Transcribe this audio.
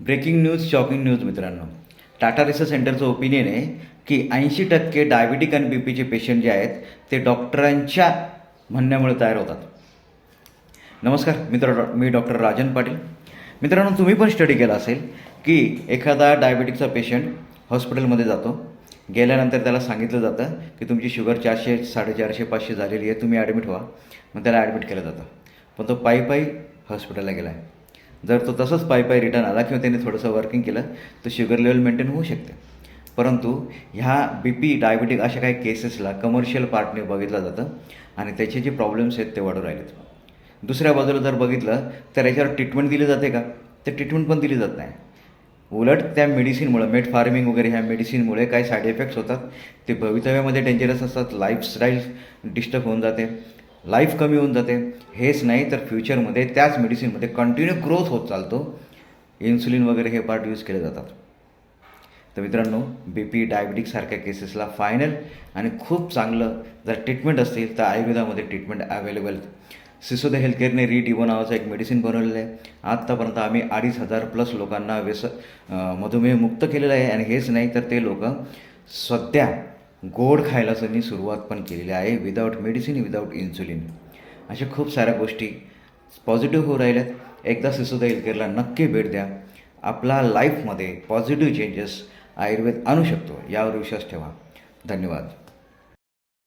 Breaking news shocking news मित्रांनो. Tata research सेंटरचं opinion आहे की ऐंशी टक्के डायबिटिक आणि बी पीचे पेशंट जे आहेत ते डॉक्टरांच्या म्हणण्यामुळे तयार होतात. नमस्कार मित्र मी डॉक्टर राजन पाटील. मित्रांनो तुम्ही पण स्टडी केला असेल की एखादा डायबिटिकचा पेशंट हॉस्पिटलमध्ये जातो. गेल्यानंतर त्याला सांगितलं जातं की तुमची शुगर चारशे साडेचारशे पाचशे झालेली आहे तुम्ही ॲडमिट व्हा. मग त्याला ॲडमिट केलं जातं. पण तो पायी पायी हॉस्पिटलला गेला आहे जर तो तसंच पायी पायी रिटर्न आला किंवा त्याने थोडंसं वर्किंग केलं तर शुगर लेवल मेंटेन होऊ शकते. परंतु ह्या बी पी डायबिटिक अशा काही केसेसला कमर्शियल पार्टने बघितलं जातं आणि त्याचे जे प्रॉब्लेम्स आहेत ते वाढू राहिलेत. दुसऱ्या बाजूला जर बघितलं तर याच्यावर ट्रीटमेंट दिली जाते का? तर ट्रीटमेंट पण दिली जात नाही. उलट त्या मेडिसिनमुळं मेट फार्मिंग वगैरे ह्या मेडिसिनमुळे काही साईड इफेक्ट्स होतात. ते भवितव्यामध्ये डेंजरस असतात लाईफस्टाईल डिस्टर्ब होऊन जाते. लाईफ कमी होऊन जाते. हेच नाही तर फ्युचरमध्ये त्याच मेडिसिनमध्ये कंटिन्यू ग्रोथ होत चालतो. इन्सुलिन वगैरे हे पार्ट यूज केले जातात. तर मित्रांनो बी पी डायबिटिकसारख्या केसेसला फायनल आणि खूप चांगलं जर ट्रीटमेंट असतील तर आयुर्वेदामध्ये ट्रीटमेंट अवेलेबल सिसोदे हेल्थकेअरने री डिवो नावाचं एक मेडिसिन बनवलेलं आहे. आत्तापर्यंत आम्ही अडीच हजार प्लस लोकांना व्यस मधुमेह मुक्त केलेलं आहे. आणि हेच नाही तर ते लोक सध्या गोड खायला त्यांनी सुरुवात पण केलेली आहे विदाऊट मेडिसिन विदाऊट इन्सुलिन अशा खूप साऱ्या गोष्टी पॉझिटिव्ह होऊ राहिल्यात. एकदा सिसोदा हेल्थकेअरला नक्की भेट द्या. आपला लाईफमध्ये पॉझिटिव्ह चेंजेस आयुर्वेद आणू शकतो. यावर विश्वास ठेवा. धन्यवाद.